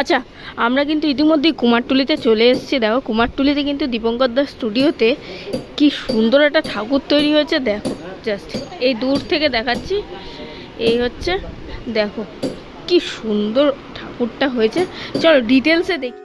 আচ্ছা আমরা কিন্তু ইতিমধ্যেই কুমারটুলিতে চলে এসেছি। দেখো, কুমারটুলিতে কিন্তু দীপঙ্কর দাস স্টুডিওতে কি সুন্দর একটা ঠাকুর তৈরি হয়েছে। দেখো জাস্ট এই দূর থেকে দেখাচ্ছি। এই হচ্ছে, দেখো, কি সুন্দর ঠাকুরটা হয়েছে। চলো ডিটেলসে দেখি।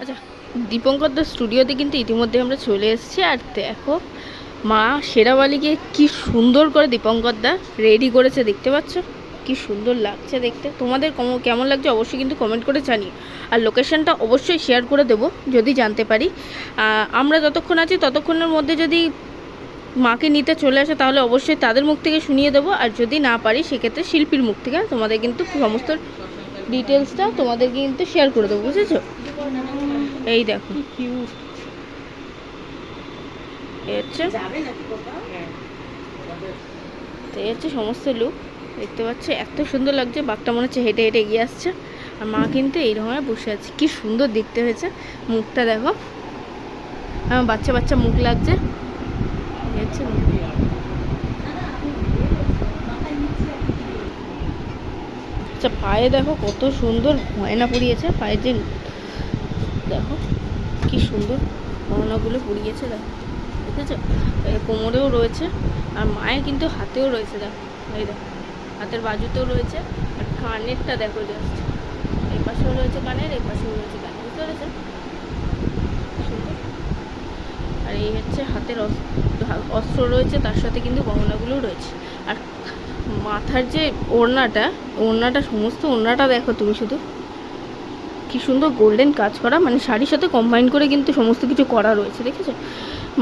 আচ্ছা দীপঙ্কর দাস স্টুডিওতে কিন্তু ইতিমধ্যে আমরা চলে এসেছি আর দেখো, মা শেরাবালিকে কি সুন্দর করে দীপঙ্কর দা রেডি করেছে, দেখতে পাচ্ছ? কি সুন্দর লাগছে দেখতে। তোমাদের কম- কেমন লাগছে অবশ্যই কিন্তু কমেন্ট করে জানি আর লোকেশনটা অবশ্যই শেয়ার করে দেবো, যদি জানতে পারি। আমরা যতক্ষণ আছি ততক্ষণের মধ্যে যদি মাকে নিতে চলে আসে, তাহলে অবশ্যই তাদের মুখ থেকে শুনিয়ে দেবো। আর যদি না পারি, সেক্ষেত্রে শিল্পীর মুখ থেকে তোমাদের কিন্তু সমস্ত ডিটেলসটা তোমাদেরকে কিন্তু শেয়ার করে দেবো, বুঝেছ? এই দেখো। এই হচ্ছে? তো এই হচ্ছে সমস্ত লুক দেখতে পাচ্ছ এত সুন্দর লাগছে বাঘটা মনে হচ্ছে হেঁটে হেঁটে এগিয়ে আসছে। আর মা কিন্তু এই রকমের বসে আছে। কি সুন্দর দেখতে হয়েছে মুখটা দেখো। আমার বাচ্চা বাচ্চা মুখ লাগছে। হচ্ছে আচ্ছা পায়ে দেখো কত সুন্দর গয়না পরিয়েছে। পায়ে যে দেখো, কি সুন্দর গহনাগুলো পরিয়েছে দেখো, দেখেছ? এই কোমরেও রয়েছে, আর মায়ের কিন্তু হাতেও রয়েছে দেখো, এই দেখো, হাতের বাজুতেও রয়েছে, আর কানেরটা দেখো জাস্ট এই পাশেও রয়েছে কানের, এই পাশেও রয়েছে কানের, বুঝতে পেরেছ? সুন্দর। আর এই হচ্ছে হাতের অস- অস্ত্র রয়েছে, তার সাথে কিন্তু গহনাগুলোও রয়েছে, আর মাথার যে ওড়নাটা ওড়নাটা, সমস্ত ওড়নাটা দেখো তুমি শুধু। কি সুন্দর গোল্ডেন কাজ করা। মানে শাড়ির সাথে কম্বাইন করে কিন্তু সমস্ত কিছু করা রয়েছে, দেখেছ?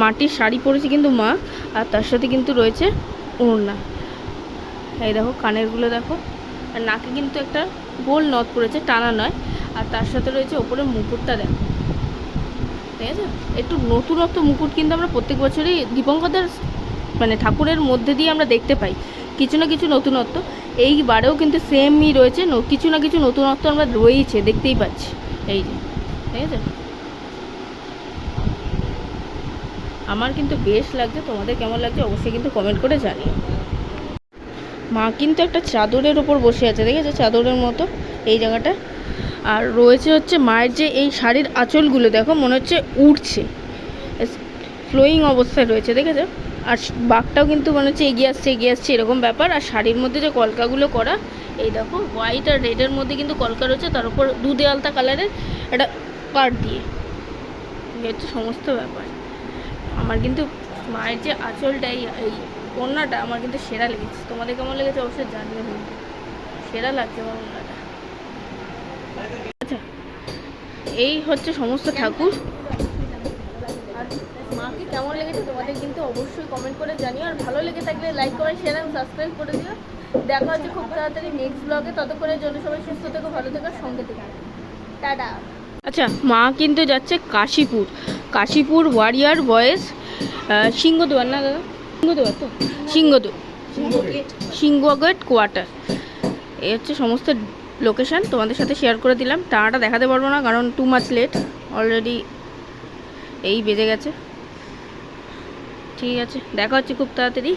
মাটির শাড়ি পরেছে কিন্তু মা, আর তার সাথে কিন্তু রয়েছে ওড়না। এই দেখো, কানেরগুলো দেখো। আর নাকে কিন্তু একটা গোল নথ পড়েছে, টানা নয়। আর তার সাথে রয়েছে ওপরে মুকুটটা দেখো। ঠিক আছে একটু নতুনত্ব মুকুট কিন্তু আমরা প্রত্যেক বছরই দীপঙ্করদার মানে ঠাকুরের মধ্যে দিয়ে আমরা দেখতে পাই। কিছু না কিছু নতুনত্ব। এইবারেও কিন্তু সেমই রয়েছে। কিছু না কিছু নতুনত্ব আমরা রয়েছে দেখতেই পাচ্ছি। এই যে, ঠিক আছে? আমার কিন্তু বেশ লাগছে, তোমাদের কেমন লাগছে অবশ্যই কিন্তু কমেন্ট করে জানিও। মা কিন্তু একটা চাদরের ওপর বসে আছে, দেখেছ? চাদরের মতো এই জায়গাটা। আর রয়েছে হচ্ছে মায়ের যে এই শাড়ির আঁচলগুলো, দেখো, মনে হচ্ছে উঠছে ফ্লোয়িং অবস্থায় রয়েছে, দেখেছ? আর বাঘটাও কিন্তু মনে হচ্ছে এগিয়ে আসছে এগিয়ে আসছে, এরকম ব্যাপার। আর শাড়ির মধ্যে যে কলকাগুলো করা, এই দেখো হোয়াইট আর রেডের মধ্যে কিন্তু কলকা রয়েছে, তার উপর দুধে আলতা কালারের একটা পাট দিয়ে। হচ্ছে সমস্ত ব্যাপার। আমার কিন্তু মায়ের যে আঁচলটা, এই ওড়নাটা আমার কিন্তু সেরা লেগেছে। তোমাদের কেমন লেগেছে অবশ্যই জানবে কিন্তু। সেরা লাগছে আমার ওড়নাটা। আচ্ছা এই হচ্ছে সমস্ত ঠাকুর। মাকে কেমন লেগেছে তোমাদের কিন্তু অবশ্যই কমেন্ট করে জানিও। আর ভালো লেগে থাকলে লাইক করে শেয়ার এবং সাবস্ক্রাইব করে দিও। দেখা হচ্ছে খুব তাড়াতাড়ি নেক্সট ব্লগে ততক্ষণের জন্য সবাই সুস্থ থেকো, ভালো থেকো সঙ্গে থেকে। টাটা। আচ্ছা মা কিন্তু যাচ্ছে কাশীপুর। কাশীপুর ওয়ারিয়ার বয়েস সিংহদুয়ার না দাদা? সিংহদুয়ার তো? সিংহদু সিংহগেট কোয়ার্টার এই হচ্ছে সমস্ত লোকেশান তোমাদের সাথে শেয়ার করে দিলাম। টাকাটা দেখাতে পারব না, কারণ টু মাচ লেট অলরেডি এই বেজে গেছে। ঠিক আছে দেখা হচ্ছে খুব তাড়াতাড়ি।